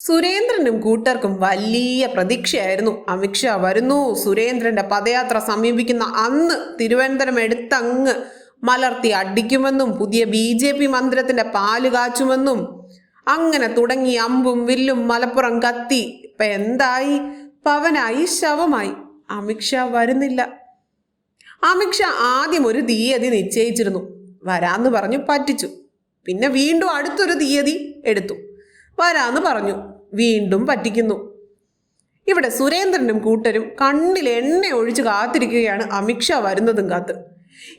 സുരേന്ദ്രനും കൂട്ടർക്കും വലിയ പ്രതീക്ഷയായിരുന്നു. അമിത്ഷാ വരുന്നു. സുരേന്ദ്രന്റെ പദയാത്ര സമീപിക്കുന്ന അന്ന് തിരുവനന്തപുരം എടുത്തങ്ങ് മലർത്തി അടിക്കുമെന്നും പുതിയ ബി ജെ പി മന്ദിരത്തിന്റെ പാൽ കാച്ചുമെന്നും അങ്ങനെ തുടങ്ങി അമ്പും വില്ലും മലപ്പുറം കത്തി. ഇപ്പൊ എന്തായി? പവനായി ശവമായി. അമിത്ഷാ വരുന്നില്ല. അമിത്ഷാ ആദ്യം ഒരു തീയതി നിശ്ചയിച്ചിരുന്നു. വരാന്ന് പറഞ്ഞു പറ്റിച്ചു. പിന്നെ വീണ്ടും അടുത്തൊരു തീയതി എടുത്തു. വരാന്ന് പറഞ്ഞു. വീണ്ടും പറ്റിക്കുന്നു. ഇവിടെ സുരേന്ദ്രനും കൂട്ടരും കണ്ണിൽ എണ്ണ ഒഴിച്ച് കാത്തിരിക്കുകയാണ് അമിത്ഷാ വരുന്നതും കാത്ത്.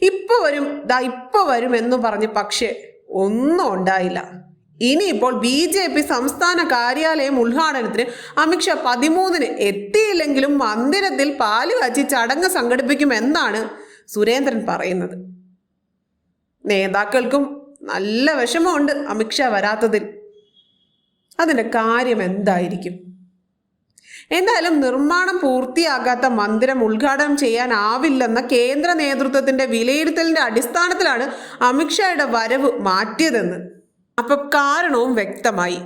ഇപ്പൊ വരും ദാ ഇപ്പൊ വരും എന്ന് പറഞ്ഞ് പക്ഷേ ഒന്നും ഉണ്ടായില്ല. ഇനിയിപ്പോൾ ബി ജെ പി സംസ്ഥാന കാര്യാലയം ഉദ്ഘാടനത്തിന് അമിത്ഷാ പതിമൂന്നിന് എത്തിയില്ലെങ്കിലും മന്ദിരത്തിൽ പാൽ കാച്ചി ചടങ്ങ് സംഘടിപ്പിക്കുമെന്നാണ് സുരേന്ദ്രൻ പറയുന്നത്. നേതാക്കൾക്കും നല്ല വിഷമമുണ്ട് അമിത്ഷാ വരാത്തതിൽ. അതിന്റെ കാര്യം എന്തായിരിക്കും? എന്തായാലും നിർമ്മാണം പൂർത്തിയാകാത്ത മന്ദിരം ഉദ്ഘാടനം ചെയ്യാനാവില്ലെന്ന കേന്ദ്ര നേതൃത്വത്തിന്റെ വിലയിരുത്തലിന്റെ അടിസ്ഥാനത്തിലാണ് അമിത്ഷായുടെ വരവ് മാറ്റിയതെന്ന്. അപ്പൊ കാരണവും വ്യക്തമായി.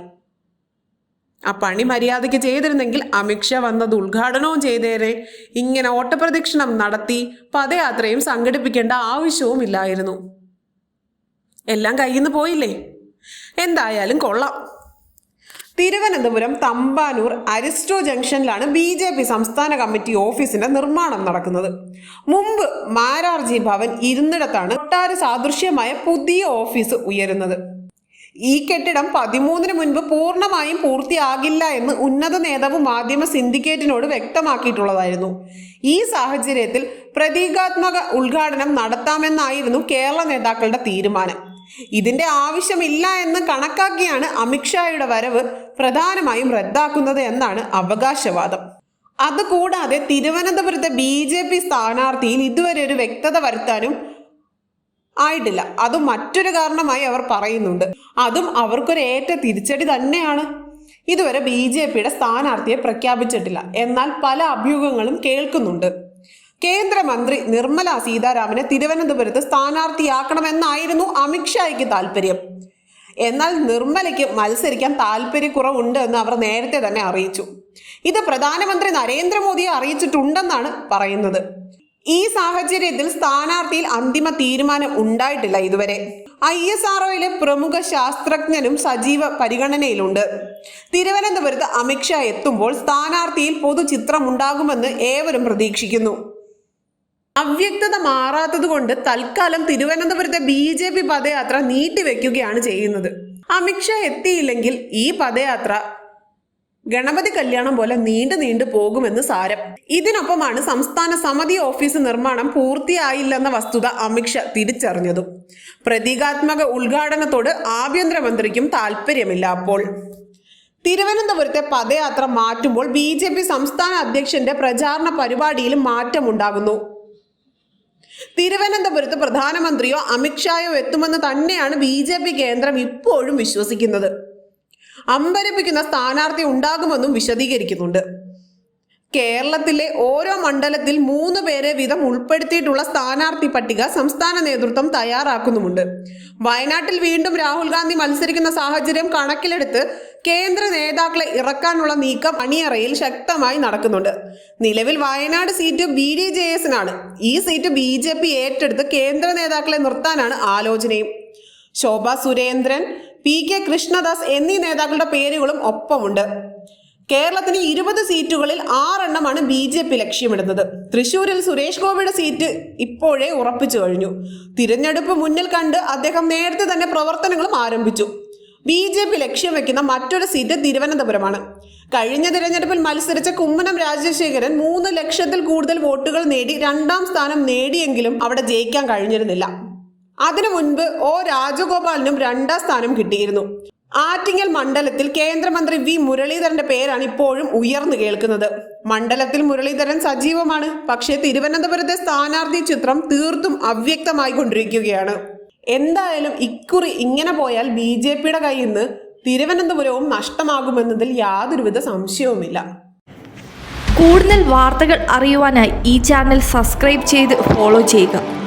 ആ പണി മര്യാദയ്ക്ക് ചെയ്തിരുന്നെങ്കിൽ അമിത്ഷാ വന്നത് ഉദ്ഘാടനവും ചെയ്തേരെ. ഇങ്ങനെ ഓട്ടപ്രദക്ഷിണം നടത്തി പദയാത്രയും സംഘടിപ്പിക്കേണ്ട ആവശ്യവും ഇല്ലായിരുന്നു. എല്ലാം കയ്യിൽ നിന്ന് പോയില്ലേ? എന്തായാലും കൊള്ളാം. തിരുവനന്തപുരം തമ്പാനൂർ അരിസ്റ്റോ ജംഗ്ഷനിലാണ് ബി ജെ പി സംസ്ഥാന കമ്മിറ്റി ഓഫീസിന്റെ നിർമ്മാണം നടക്കുന്നത്. മുമ്പ് മാരാർജി ഭവൻ ഇരുന്നിടത്താണ് ഒട്ടാര സാദൃശ്യമായ പുതിയ ഓഫീസ് ഉയരുന്നത്. ഈ കെട്ടിടം പതിമൂന്നിന് മുൻപ് പൂർണമായും പൂർത്തിയാകില്ല എന്ന് ഉന്നത നേതാവ് മാധ്യമ സിൻഡിക്കേറ്റിനോട് വ്യക്തമാക്കിയിട്ടുള്ളതായിരുന്നു. ഈ സാഹചര്യത്തിൽ പ്രതീകാത്മക ഉദ്ഘാടനം നടത്താമെന്നായിരുന്നു കേരള നേതാക്കളുടെ തീരുമാനം. ഇതിന്റെ ആവശ്യമില്ല എന്ന് കണക്കാക്കിയാണ് അമിത്ഷായുടെ വരവ് പ്രധാനമായും റദ്ദാക്കുന്നത് എന്നാണ് അവകാശവാദം. അതുകൂടാതെ തിരുവനന്തപുരത്തെ ബി ജെ പി സ്ഥാനാർത്ഥിയിൽ ഇതുവരെ ഒരു വ്യക്തത വരുത്താനും ആയിട്ടില്ല. അതും മറ്റൊരു കാരണമായി അവർ പറയുന്നുണ്ട്. അതും അവർക്കൊരു ഏറ്റ തിരിച്ചടി തന്നെയാണ്. ഇതുവരെ ബി ജെ പിയുടെ സ്ഥാനാർത്ഥിയെ പ്രഖ്യാപിച്ചിട്ടില്ല. എന്നാൽ പല അഭ്യൂഹങ്ങളും കേൾക്കുന്നുണ്ട്. കേന്ദ്രമന്ത്രി നിർമ്മല സീതാരാമനെ തിരുവനന്തപുരത്ത് സ്ഥാനാർത്ഥിയാക്കണമെന്നായിരുന്നു അമിത്ഷായ്ക്ക് താല്പര്യം. എന്നാൽ നിർമ്മലയ്ക്ക് മത്സരിക്കാൻ താല്പര്യക്കുറവുണ്ട് എന്ന് അവർ നേരത്തെ തന്നെ അറിയിച്ചു. ഇത് പ്രധാനമന്ത്രി നരേന്ദ്രമോദിയെ അറിയിച്ചിട്ടുണ്ടെന്നാണ് പറയുന്നത്. ഈ സാഹചര്യത്തിൽ സ്ഥാനാർത്ഥിയിൽ അന്തിമ തീരുമാനം ഉണ്ടായിട്ടില്ല ഇതുവരെ. ഐ എസ് ആർഒയിലെ പ്രമുഖ ശാസ്ത്രജ്ഞനും സജീവ പരിഗണനയിലുണ്ട്. തിരുവനന്തപുരത്ത് അമിത്ഷാ എത്തുമ്പോൾ സ്ഥാനാർത്ഥിയിൽ പൊതുചിത്രം ഉണ്ടാകുമെന്ന് ഏവരും പ്രതീക്ഷിക്കുന്നു. അവ്യക്തത മാറാത്തത് കൊണ്ട് തൽക്കാലം തിരുവനന്തപുരത്തെ ബി ജെ പി പദയാത്ര നീട്ടിവെക്കുകയാണ് ചെയ്യുന്നത്. അമിത്ഷാ എത്തിയില്ലെങ്കിൽ ഈ പദയാത്ര ഗണപതി കല്യാണം പോലെ നീണ്ടു നീണ്ടു പോകുമെന്ന് സാരം. ഇതിനൊപ്പമാണ് സംസ്ഥാന സമിതി ഓഫീസ് നിർമ്മാണം പൂർത്തിയായില്ലെന്ന വസ്തുത അമിത്ഷാ തിരിച്ചറിഞ്ഞതും. പ്രതീകാത്മക ഉദ്ഘാടനത്തോട് ആഭ്യന്തരമന്ത്രിക്കും താല്പര്യമില്ല അപ്പോൾ. തിരുവനന്തപുരത്തെ പദയാത്ര മാറ്റുമ്പോൾ ബി സംസ്ഥാന അധ്യക്ഷന്റെ പ്രചാരണ പരിപാടിയിലും മാറ്റമുണ്ടാകുന്നു. തിരുവനന്തപുരത്ത് പ്രധാനമന്ത്രിയോ അമിത്ഷായോ എത്തുമെന്ന് തന്നെയാണ് ബി ജെ പി കേന്ദ്രം ഇപ്പോഴും വിശ്വസിക്കുന്നത്. അമ്പരപ്പിക്കുന്ന സ്ഥാനാർത്ഥി ഉണ്ടാകുമെന്നും വിശദീകരിക്കുന്നുണ്ട്. കേരളത്തിലെ ഓരോ മണ്ഡലത്തിൽ മൂന്ന് പേരെ വീതം ഉൾപ്പെടുത്തിയിട്ടുള്ള സ്ഥാനാർത്ഥി പട്ടിക സംസ്ഥാന നേതൃത്വം തയ്യാറാക്കുന്നുമുണ്ട്. വയനാട്ടിൽ വീണ്ടും രാഹുൽ ഗാന്ധി മത്സരിക്കുന്ന സാഹചര്യം കണക്കിലെടുത്ത് കേന്ദ്ര നേതാക്കളെ ഇറക്കാനുള്ള നീക്കം അണിയറയിൽ ശക്തമായി നടക്കുന്നുണ്ട്. നിലവിൽ Wayanad seat B D J എസിനാണ്. ഈ സീറ്റ് ബി ജെ പി ഏറ്റെടുത്ത് കേന്ദ്ര നേതാക്കളെ നിർത്താനാണ് ആലോചനയും. ശോഭ സുരേന്ദ്രൻ പി കെ കൃഷ്ണദാസ് എന്നീ നേതാക്കളുടെ പേരുകളും ഒപ്പമുണ്ട്. കേരളത്തിന് ഇരുപത് സീറ്റുകളിൽ ആറെണ്ണമാണ് ബി ജെ പി ലക്ഷ്യമിടുന്നത്. തൃശൂരിൽ സുരേഷ് ഗോപിയുടെ സീറ്റ് ഇപ്പോഴേ ഉറപ്പിച്ചു കഴിഞ്ഞു. തിരഞ്ഞെടുപ്പ് മുന്നിൽ കണ്ട് അദ്ദേഹം നേരത്തെ തന്നെ പ്രവർത്തനങ്ങളും ആരംഭിച്ചു. ബി ജെ പി ലക്ഷ്യം വെക്കുന്ന മറ്റൊരു സീറ്റ് തിരുവനന്തപുരമാണ്. കഴിഞ്ഞ തിരഞ്ഞെടുപ്പിൽ മത്സരിച്ച കുമ്മനം രാജശേഖരൻ മൂന്ന് ലക്ഷത്തിൽ കൂടുതൽ വോട്ടുകൾ നേടി രണ്ടാം സ്ഥാനം നേടിയെങ്കിലും അവിടെ ജയിക്കാൻ കഴിഞ്ഞിരുന്നില്ല. അതിനു മുൻപ് ഒ രാജഗോപാലിനും രണ്ടാം സ്ഥാനം കിട്ടിയിരുന്നു. ആറ്റിങ്ങൽ മണ്ഡലത്തിൽ കേന്ദ്രമന്ത്രി വി മുരളീധരന്റെ പേരാണ് ഇപ്പോഴും ഉയർന്നു കേൾക്കുന്നത്. മണ്ഡലത്തിൽ മുരളീധരൻ സജീവമാണ് പക്ഷേ തിരുവനന്തപുരത്തെ സ്ഥാനാർത്ഥി ചിത്രം തീർത്തും അവ്യക്തമായി കൊണ്ടിരിക്കുകയാണ്. എന്തായാലും ഇക്കുറി ഇങ്ങനെ പോയാൽ ബി ജെ പിയുടെ കയ്യിൽ നിന്ന് തിരുവനന്തപുരവും നഷ്ടമാകുമെന്നതിൽ യാതൊരുവിധ സംശയവുമില്ല. കൂടുതൽ വാർത്തകൾ അറിയുവാനായി ഈ ചാനൽ സബ്സ്ക്രൈബ് ചെയ്ത് ഫോളോ ചെയ്യുക.